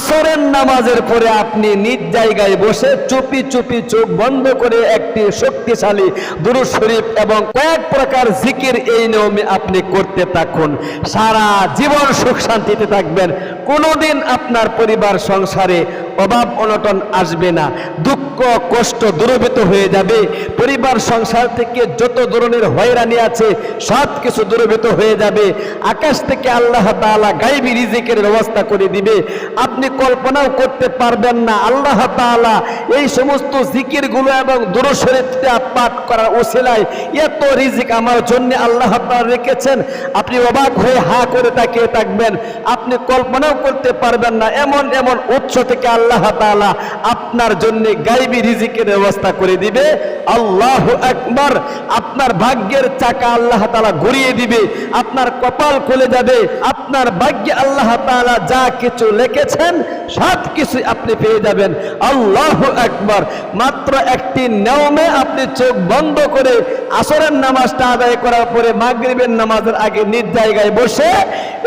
আসরের নামাজের পরে আপনি নিজ জায়গায় বসে চুপি চুপি চোখ বন্ধ করে একটি শক্তিশালী দুরুদ শরীফ এবং কয়েক প্রকার জিকির এই নিয়মে আপনি করতে থাকুন। সারা জীবন সুখ শান্তিতে থাকবেন। কোনোদিন আপনার পরিবার, সংসারে অভাব অনটন আসবে না। দুঃখ, কষ্ট দূরভূত হয়ে যাবে। পরিবার, সংসার থেকে যত ধরনের হয়রানি আছে সব কিছু দূরভূত হয়ে যাবে। আকাশ থেকে আল্লাহ তালা গাইবি রিজিকের ব্যবস্থা করে দিবে। আপনি কল্পনাও করতে পারবেন না। আল্লাহ তাআলা এই সমস্ত জিকিরগুলো এবং দূরশরীরটা পাঠ করার ওসিলায় এত রিজিক আমার জন্য আল্লাহ তাআলা রেখেছেন। আপনি অবাক হয়ে হা করে তাকিয়ে থাকবেন। আপনি কল্পনাও করতে পারবেন না। এমন এমন উৎস থেকে আল্লাহ তাআলা আপনার জন্য গাইবি রিজিকের ব্যবস্থা করে দিবে। আল্লাহ আকবার। আপনার ভাগ্যের চাকা আল্লাহ তাআলা ঘুরিয়ে দিবে। আপনার কপাল খুলে যাবে। আপনার ভাগ্যে আল্লাহ তাআলা যা কিছু লিখেছেন সব কিছু আপনি পেয়ে যাবেন। আল্লাহ আকবার। মাত্র একটি নিয়মে আপনি চোখ বন্ধ করে আসরের নামাজটা আদায় করার পরে মাগরিবের নামাজের আগে নিজ জায়গায় বসে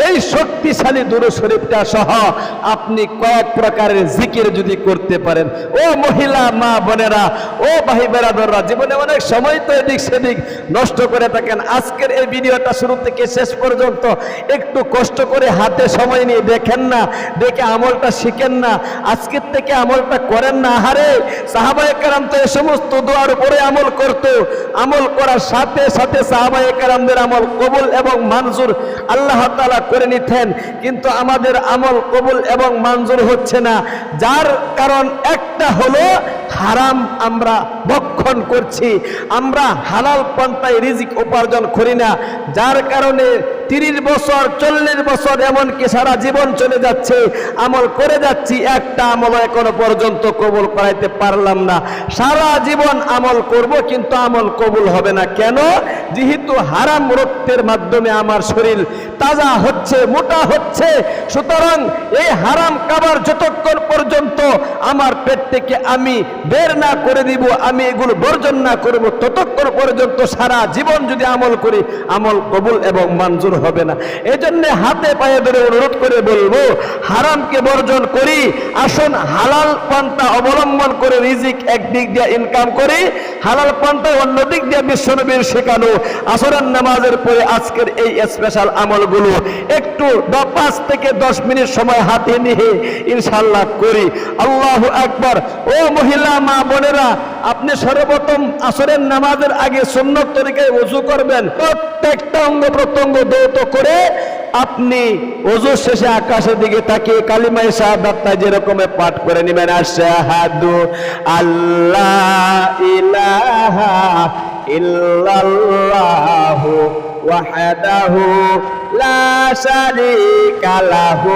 এই শক্তিশালী দুরু শরীফটা সহ আপনি কয়েক প্রকারের জিকির যদি করতে পারেন। ও মহিলা, মা বোনেরা, ও ভাই বেরাদররা, জীবনে অনেক সময় তো এদিক সেদিক নষ্ট করে থাকেন। আজকের এই ভিডিওটা শুরু থেকে শেষ পর্যন্ত একটু কষ্ট করে হাতে সময় নিয়ে দেখেন না, দেখে আমলটা শিখেন না, আজকের থেকে আমলটা করেন না। হারে সাহাবায়ে কারাম তো এ সমস্ত দোয়ার উপরে আমল করত। আমল করার সাথে সাথে সাহাবায়ে কারামদের আমল কবুল এবং মানজুর আল্লাহ তাআলা করে নিতেন। কিন্তু আমাদের আমল কবুল এবং মানজুর হচ্ছে না। যার কারণ একটা হলো হারাম আমরা ভক্ষণ করছি। আমরা হালাল পন্থায় রিজিক উপার্জন করি না। যার কারণে তিরিশ বছর, চল্লিশ বছর এমনকি সারা জীবন চলে যাচ্ছে। আমল করে যাচ্ছি, একটা আমল এখনও পর্যন্ত কবুল করাইতে পারলাম না। সারা জীবন আমল করব, কিন্তু আমল কবুল হবে না। কেন? যেহেতু হারাম রক্তের মাধ্যমে আমার শরীর তাজা হচ্ছে, মোটা হচ্ছে, সুতরাং এই হারাম খাবার যতক্ষণ পর্যন্ত আমার পেট থেকে আমি বের না করে দিব, আমি এগুলো বর্জন না করব, ততক্ষণ পর্যন্ত সারা জীবন যদি আমল করি, আমল কবুল এবং মঞ্জুর হবে না। এই জন্য হাতে পায়ে ধরে অনুরোধ করে বলব, হারামকে বর্জন করি, আসুন হালাল পন্থা অবলম্বন করে রিজিক একদিক দিয়ে ইনকাম করি, হালাল পন্থা অন্য দিক দিয়ে বিশ্বনবীর শেখানো। আসরের নামাজের পরে আজকের এই স্পেশাল আমলগুলো একটু পাঁচ থেকে দশ মিনিট সময় হাতে নিয়ে ইনশাল্লাহ করি। আল্লাহ একবার ও মহিলা, মা বোনেরা, আপনি সর্বপ্রথম আসরের নামাজের আগে সুন্নত তরিকায় উজু করবেন। প্রত্যেকটা অঙ্গ প্রত্যঙ্গ দৌত করে আপনি ওজু শেষে আকাশের দিকে তাকিয়ে কালিমাই শাহাদাতটা যেরকম পাঠ করে নেবেন, আশহাদু আল্লাহ ইলাহা ইল্লাল্লাহু ওয়াহদাহু লা শারীকা লাহু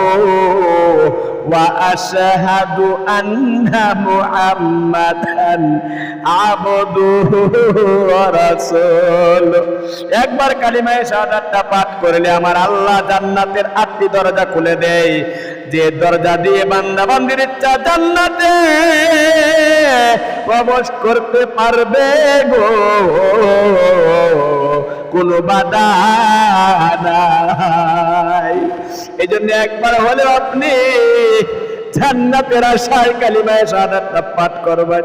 وأشهد أن محمدا عبده ورسوله একবার কালিমায়ে শাহাদাতটা পাঠ করলে আমার আল্লাহ জান্নাতের আটটি দরজা খুলে দেয় যে দরজা দিয়ে বান্দা বান্দির ইচ্ছা জান্নাতে প্রবেশ করতে পারবে গো কোনো বাধা নাই এই জন্য একবার হলে আপনি জান্নাতের আশায় কালিমায় শাহাদাতটা পাঠ করবেন।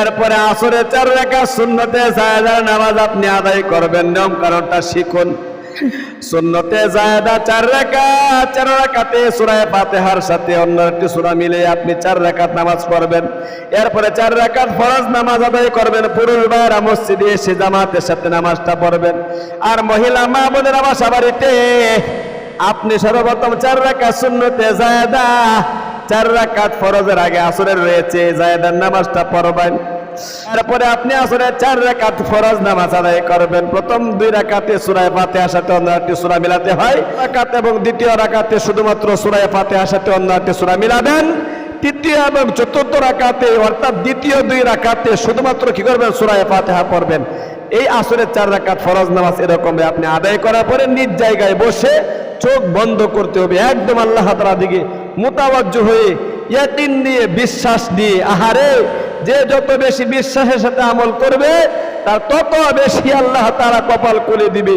এরপরে আসরে চার রেখা শূন্যতে জায়দার নামাজ আপনি আদায় করবেন। নিয়ম কারণটা শিখুন। সুন্নতে জায়দা চার রেখা চার রেখাতে সুরায় ফাতেহার সাথে অন্য একটি সুরা মিলে আপনি চার রেখাত নামাজ পড়বেন। এরপরে চার রেখাত ফরজ নামাজ আদায় করবেন। পুরুষ ভাইয়েরা মসজিদে এসে জামাতের সাথে নামাজটা পড়বেন। আর মহিলা মা বোনের বাসা বাড়িতে আপনি সর্বপ্রথম চার রেখা শূন্যতে জায়দা চার রাকাত ফরজের আগে আসরের রয়েছে জায়দার নামাজটা পড়বেন। তারপরে আপনি আসরে চার রাকাত ফরজ নামাজ আদায় করবেন। প্রথম দুই রাকাতে সুরায় ফাতিহার সাথে অন্য একটি সূরা মিলাতে হয়। রাকাত এবং দ্বিতীয় রাকাতে শুধুমাত্র সুরায় ফাতিহার সাথে অন্য একটি সূরা মিলাবেন। তৃতীয় এবং চতুর্থ রাকাতে অর্থাৎ দ্বিতীয় দুই রাকাতে শুধুমাত্র কি করবেন? সূরা ফাতিহা পড়বেন। এই আসরের চার রাকাত ফরজ নামাজ এরকম আপনি আদায় করার পরে নিজ জায়গায় বসে চোখ বন্ধ করতে হবে। একদম আল্লাহ তাআলার দিকে মোতাবাজ্য হয়ে ইয়াকিন দিয়ে বিশ্বাস দিয়ে, আহারে, যে যত বেশি বিশ্বাসের সাথে আমল করবে, তার তত বেশি আল্লাহ তারা কপাল করে দিবে।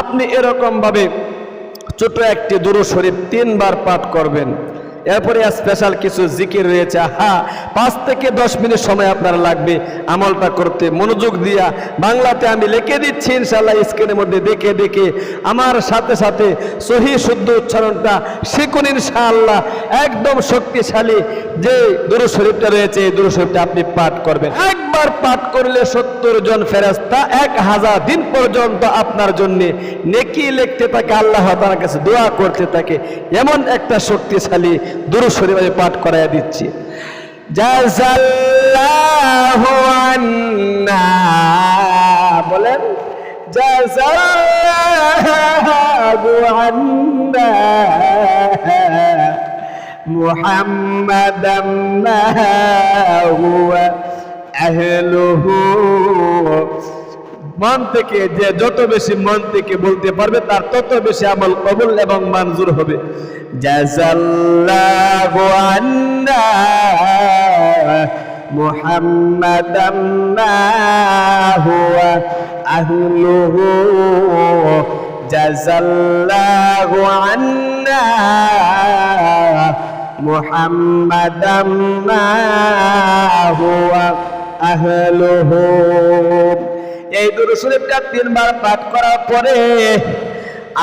আপনি এরকম ভাবে ছোট একটি দুরু শরীফ তিনবার পাঠ করবেন। এরপরে স্পেশাল কিছু জিকির রয়েছে। হ্যাঁ পাঁচ থেকে দশ মিনিট সময় আপনার লাগবে আমলটা করতে। মনোযোগ দিয়া বাংলাতে আমি লিখে দিচ্ছি ইনশাল্লাহ স্ক্রিনের মধ্যে দেখে দেখে। আমার সাথে সাথে সহি শুদ্ধ উচ্চারণটা শিখুন, ইনশাআল্লাহ। একদম শক্তিশালী যে দুরু শরীফটা রয়েছে, এই দুরু শরীফটা আপনি পাঠ করবেন। একবার পাঠ করলে সত্তর জন ফেরাস্তা এক হাজার দিন পর্যন্ত আপনার জন্য নেকি লিখতে থাকে, আল্লাহ তার কাছে দোয়া করতে থাকে। এমন একটা শক্তিশালী দুরু শরীফ পাঠ করাইয়া দিচ্ছি। জাজাল্লাহু আন্না। বলেন জাজাল্লাহু আন্না। মুহাম্মাদাম মা হুয়া আহলুহু। মন থেকে যে যত বেশি মন থেকে বলতে পারবে, তার তত বেশি আমল কবুল এবং মঞ্জুর হবে। জাজাল্লাহু আন্না মুহাম্মাদাম মা হুয়া আহলুহু। জাজাল্লাহু আন্না মুহাম্মাদাম মা হুয়া আহলুহু। এই দুরু শরীফটা তিনবার পাঠ করার পরে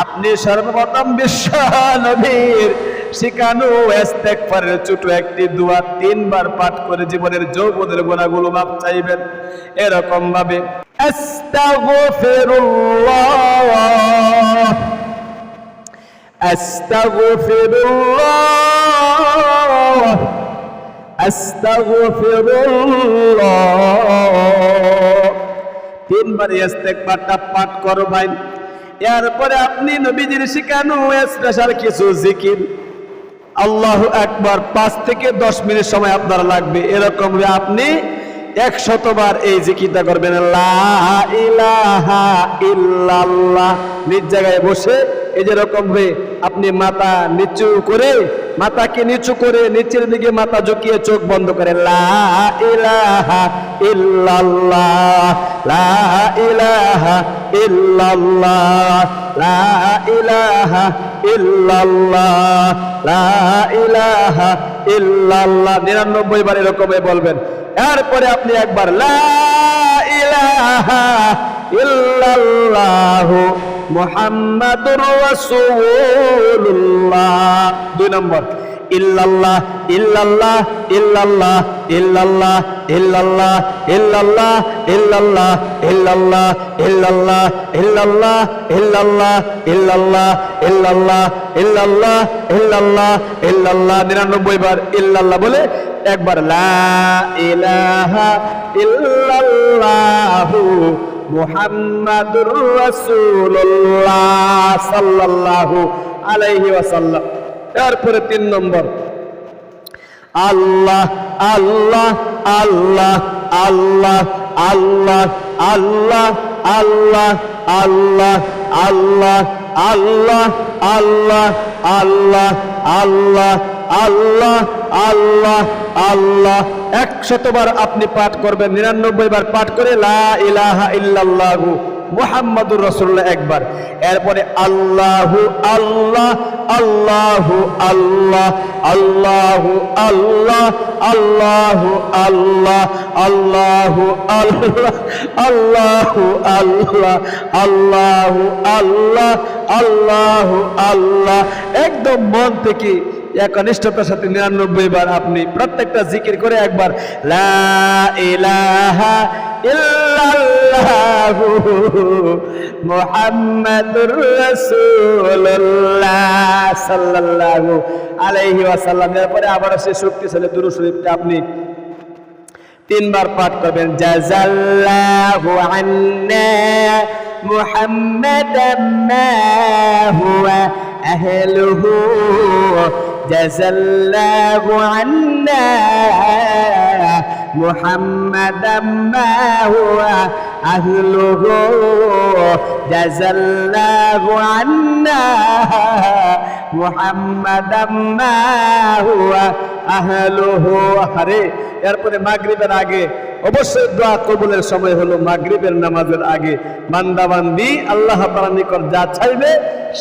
আপনি সর্বপ্রথম বিশ্ব নবীর শিখানো ইস্তেগফারের ছোট একটি দোয়া তিনবার পাঠ করে জীবনের যৌবনের গুণাগুলো মাপ চাইবেন। এরকম ভাবে আস্তাগফিরুল্লাহ আস্তাগফিরুল্লাহ তিনবার ইস্তেগফারটা পাঠ করবেন এরপরে আপনি নবীজির শিখানো স্পেশাল কিছু জিকির। আল্লাহ একবার পাঁচ থেকে দশ মিনিট সময় আপনার লাগবে। এরকম আপনি একশতবার এই জিকিরটা করবেন। নিজ জায়গায় বসে এই যেরকম আপনি মাথা নিচু করে মাথাকে নিচু করে নিচের দিকে মাথা ঝুঁকিয়ে চোখ বন্ধ করে, লা ইলাহা ইল্লাল্লাহ, লা ইলাহা ইল্লাল্লাহ, লা ইলাহা ইল্লাল্লাহ, লা ইলাহা ইল্লাল্লাহ। নিরানব্বই বার এরকম বলবেন। এরপরে আপনি একবার, লা ইলাহা ইল্লাল্লাহু। মুহাম্মাদুর রাসূলুল্লাহ দুই নম্বর ইল্লাল্লাহ ইল্লাল্লাহ ইল্লাল্লাহ ইল্লাল্লাহ ইল্লাল্লাহ ইল্লাল্লাহ ইল্লাল্লাহ ইল্লাল্লাহ ইল্লাল্লাহ ইল্লাল্লাহ ইল্লাল্লাহ ইল্লাল্লাহ ইল্লাল্লাহ ইল্লাল্লাহ ইল্লাল্লাহ ইল্লাল্লাহ নিরানব্বই বার ইল্লাল্লাহ বলে একবার লা ইলাহা ইল্লাল্লাহু মুহাম্মাদুর রাসূলুল্লাহ সাল্লাল্লাহু আলাইহি ওয়াসাল্লাম এরপরে তিন নম্বর আল্লাহ আল্লাহ আল্লাহ আল্লাহ আল্লাহ আল্লাহ আল্লাহ আল্লাহ আল্লাহ আল্লাহ আল্লাহ আল্লাহ আল্লাহ আল্লাহ আল্লাহ আল্লাহ, একশতবার আপনি পাঠ করবেন, নিরানব্বই বার পাঠ করে লা ইলাহা ইল্লাল্লাহু মুহাম্মাদুর রাসূলুল্লাহ একবার। এরপরে আল্লাহু, আল্লাহ আল্লাহু আল্লাহ আল্লাহু আল্লাহ আল্লাহু আল্লাহ আল্লাহু আল্লাহ আল্লাহু আল্লাহ আল্লাহু আল্লাহ আল্লাহু, আল্লাহ। একদম মন থেকে একনিষ্ঠতার সাথে নিরানব্বই বার আপনি প্রত্যেকটা জিকির করে একবার, লা সাল্লাল্লাহু আলাইহি এরপরে আবার সে শক্তিশালী দুরূদ শরীফটা আপনি তিনবার পাঠ করবেন জাজাল্লাহু جزى الله عنا محمدا ما هو أهله جزى الله عنا محمدا ما هو أهله আরে এরপরে মাগরিবের আগে অবশ্যই দোয়া কবুলের সময় হলো মাগরিবের নামাজের আগে বান্দাবান্দি আল্লাহ তাআলার নিকট যা চাইবে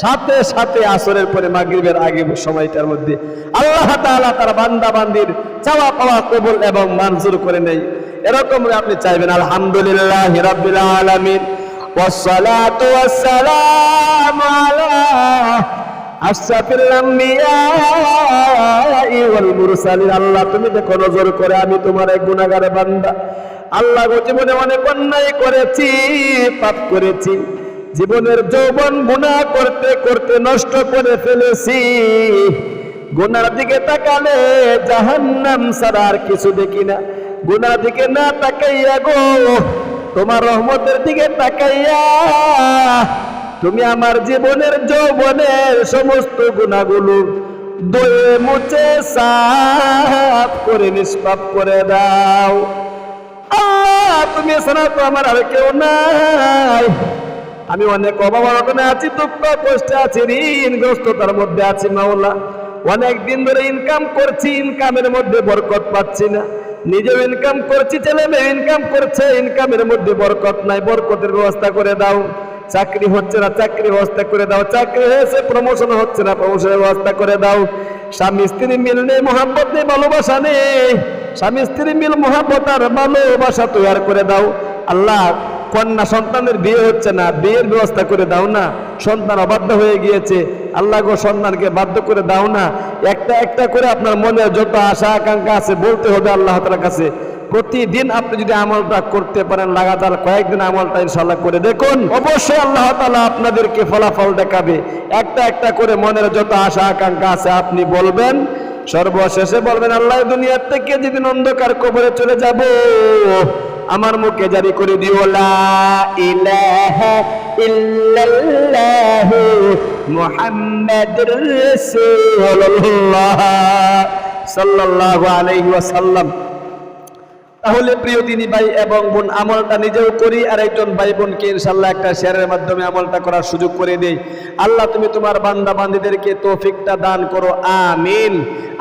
সাথে সাথে আসরের পরে মাগরিবের আগে সময়টার মধ্যে আল্লাহ তাআলা তার বান্দাবান্দির চাওয়া পাওয়া কবুল এবং মঞ্জুর করে নেই এরকম আপনি চাইবেন আলহামদুলিল্লাহ রাব্বিল আলামিন والصلاة والسلام على أشرف الأنبياء والمرسلين আল্লাহ, তুমি দেখো নজর করে, আমি তোমার এক গুণাগার বান্দা। আল্লাহ গো, জীবনে অনেক অন্যায় করেছি, পাপ করেছি। জীবনের যৌবন গুণা করতে করতে নষ্ট করে ফেলেছি। গুনার দিকে তাকালে জাহান্নাম ছাড়া আর কিছু দেখি না। গুনার দিকে না তাকাইয়া গো, তোমার রহমতের দিকে তাকাইয়া তুমি আমার জীবনের যৌবনের সমস্ত গুণাগুলো দয়ে মুছে সাফ করে, নিষ্পাপ করে দাও। আল্লাহ, তুমি ছাড়া তো আমার আর কেউ নাই। আমি অনেক অভাব অনটনে আছি, দুঃখ কষ্টে আছি, ঋণগ্রস্ততার মধ্যে আছি মাওলা। অনেক দিন ধরে ইনকাম করছি ইনকামের মধ্যে বরকত পাচ্ছি না। নিজেও ইনকাম করছি ছেলে মেয়ে ইনকাম করছে ইনকামের মধ্যে বরকত নাই। বরকতের ব্যবস্থা করে দাও। চাকরি হচ্ছে না, চাকরি ব্যবস্থা করে দাও। চাকরি হয়েছে প্রমোশন হচ্ছে না প্রমোশনের ব্যবস্থা করে দাও। স্বামী স্ত্রী মিল নেই, মহাব্বত নেই, ভালোবাসা নেই। স্বামী স্ত্রী মিল, মহাব্বত আর ভালোবাসা তৈরি করে দাও। আল্লাহ কন্যা সন্তানের বিয়ে হচ্ছে না, বিয়ের ব্যবস্থা করে দাও না। সন্তান অবাধ্য হয়ে গিয়েছে। আল্লাহ গো সন্তানকে বাধ্য করে দাও না। একটা একটা করে আপনার মনে যত আশা আকাঙ্ক্ষা আছে, বলতে হবে আল্লাহ তালার কাছে। প্রতিদিন আপনি যদি আমলটা করতে পারেন, লাগাতার কয়েকদিন আমলটা ইনশাল্লাহ করে দেখুন। অবশ্যই আল্লাহ তালা আপনাদেরকে ফলাফল দেখাবে। একটা একটা করে মনের যত আশা, আকাঙ্ক্ষা আছে, আপনি বলবেন। সর্বশেষে বলবেন, আল্লাহ দুনিয়ার থেকে যেদিন অন্ধকার কবরে চলে যাব, আমার মুখে জারি করে দিও সাল্লাল্লাহু আলাইহি ওয়াসাল্লাম। তাহলে প্রিয় দিনী ভাই এবং বোন, আমলটা নিজেও করি আর একজন ভাই বোনকে ইনশাল্লাহ একটা শেয়ারের মাধ্যমে আমলটা করার সুযোগ করে দেই। আল্লাহ তুমি তোমার বান্দা বান্দিদেরকে তৌফিকটা দান করো, আমিন।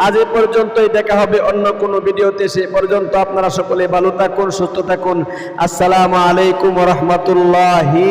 আজ এ পর্যন্তই দেখা হবে অন্য কোনো ভিডিওতে, সে পর্যন্ত আপনারা সকলে ভালো থাকুন, সুস্থ থাকুন। আসসালামু আলাইকুম রহমতুল্লাহি